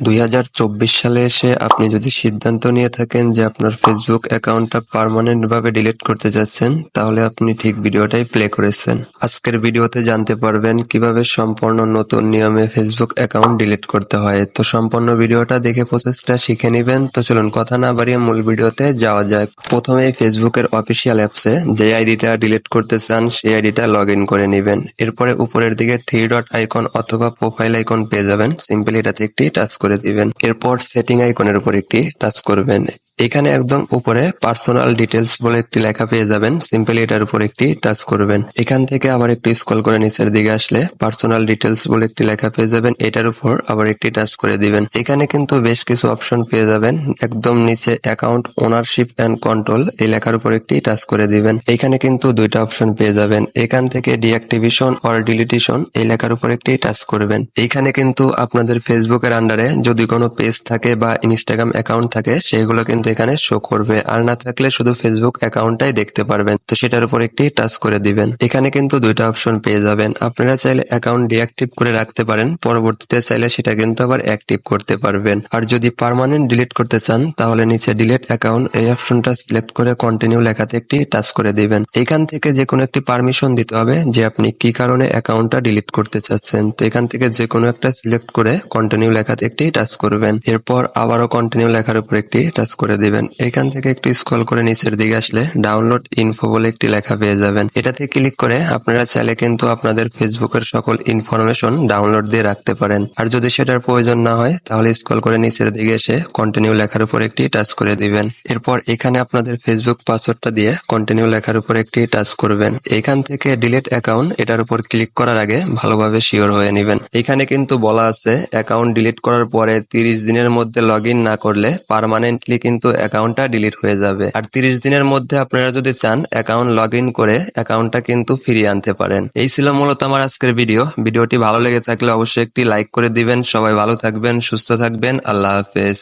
দুই হাজার চব্বিশ সালে এসে আপনি যদি সিদ্ধান্ত নিয়ে থাকেন যে আপনার ফেসবুক অ্যাকাউন্টটা পার্মানেন্ট ভাবে ডিলিট করতে যাচ্ছেন তাহলে আপনি ঠিক ভিডিওটাই প্লে করেছেন। আজকের ভিডিওতে জানতে পারবেন কীভাবে সম্পূর্ণ নতুন নিয়মে ফেসবুক অ্যাকাউন্ট ডিলিট করতে হয়। তো সম্পূর্ণ ভিডিওটা দেখে প্রসেসটা শিখে নেবেন। তো চলুন, কথা না বাড়িয়ে মূল ভিডিওতে যাওয়া যাক। প্রথমে ফেসবুকের অফিসিয়াল অ্যাপসে যে আইডিটা ডিলিট করতে চান, সেই আইডিটা লগ ইন করে নেবেন। এরপরে উপরের দিকে থ্রি ডট আইকন অথবা প্রোফাইল আইকন পেয়ে যাবেন। সিম্পলি এটাতে একটি টাচ করে দিবেন। এরপর সেটিং আইকনের উপর একটি টাচ করবেন। এখানে একদম উপরে পার্সোনাল ডিটেলস বলে একটি লেখা পেয়ে যাবেন। সিম্পলি এটার উপর একটি টাচ করবেন। এখান থেকে আবার একটু স্ক্রল করে নিচের দিকে আসলে পার্সোনাল ডিটেলস বলে একটি লেখা পেয়ে যাবেন। এটার উপর আবার একটি টাচ করে দিবেন। এখানে কিন্তু বেশ কিছু অপশন পেয়ে যাবেন। একদম নিচে অ্যাকাউন্ট ওনারশিপ অ্যান্ড কন্ট্রোল এই লেখার উপর একটি টাচ করে দিবেন। এখানে কিন্তু দুইটা অপশন পেয়ে যাবেন। এখান থেকে ডিঅ্যাক্টিভেশন অর ডিলিটেশন এই লেখার উপর একটি টাচ করবেন। এখানে কিন্তু আপনাদের ফেসবুকের আন্ডারে যদি কোনো পেজ থাকে বা ইনস্টাগ্রাম অ্যাকাউন্ট থাকে, সেগুলো কিন্তু এখানে শো করবে। আর না থাকলে শুধু ফেসবুক অ্যাকাউন্টটাই দেখতে পারবেন। তো সেটার উপর একটি টাচ করে দিবেন। এখানে কিন্তু দুইটা অপশন পেয়ে যাবেন। আপনারা চাইলে অ্যাকাউন্ট ডিঅ্যাক্টিভ করে রাখতে পারেন। পরবর্তীতে চাইলে সেটা কিন্তু আবার অ্যাক্টিভ করতে পারবেন। আর যদি পার্মানেন্ট ডিলিট করতে চান, তাহলে নিচে ডিলিট অ্যাকাউন্ট এই অপশনটা সিলেক্ট করে কন্টিনিউ লেখাতে একটি টাচ করে দিবেন। এখান থেকে যে কোনো একটি পারমিশন দিতে হবে যে আপনি কি কারণে অ্যাকাউন্টটা ডিলিট করতে চাচ্ছেন। তো এখান থেকে যে কোনো একটা সিলেক্ট করে কন্টিনিউ লেখাতে একটি টাচ করবেন। এরপর আবারও কন্টিনিউ লেখার উপর একটি টাচ করে দিবেন। এখান থেকে একটু স্ক্রল করে নিচের দিকে আসলে ডাউনলোড ইনফো বলে একটি লেখা পেয়ে যাবেন। এটাতে ক্লিক করে আপনারা চাইলে কিন্তু আপনাদের ফেসবুকের সকল ইনফরমেশন ডাউনলোড দিয়ে রাখতে পারেন। আর যদি সেটার প্রয়োজন না হয়, তাহলে স্ক্রল করে নিচের দিকে এসে কন্টিনিউ লেখার উপর একটি টাচ করে দিবেন। এরপর এখানে আপনাদের ফেসবুক পাসওয়ার্ডটা দিয়ে কন্টিনিউ লেখার উপর একটি টাচ করবেন। এখান থেকে ডিলিট অ্যাকাউন্ট এটার উপর ক্লিক করার আগে ভালোভাবে শিওর হয়ে নেবেন। এখানে কিন্তু বলা আছে অ্যাকাউন্ট ডিলিট করার পরে তিরিশ দিনের মধ্যে লগ না করলে পারমানেন্টলি কিন্তু অ্যাকাউন্টটা ডিলিট হয়ে যাবে। আর তিরিশ দিনের মধ্যে আপনারা যদি চান অ্যাকাউন্ট লগ করে অ্যাকাউন্টটা কিন্তু ফিরিয়ে আনতে পারেন। এই ছিল মূলত আমার আজকের ভিডিও ভিডিওটি ভালো লেগে থাকলে অবশ্যই একটি লাইক করে দিবেন। সবাই ভালো থাকবেন, সুস্থ থাকবেন। আল্লাহ হাফেজ।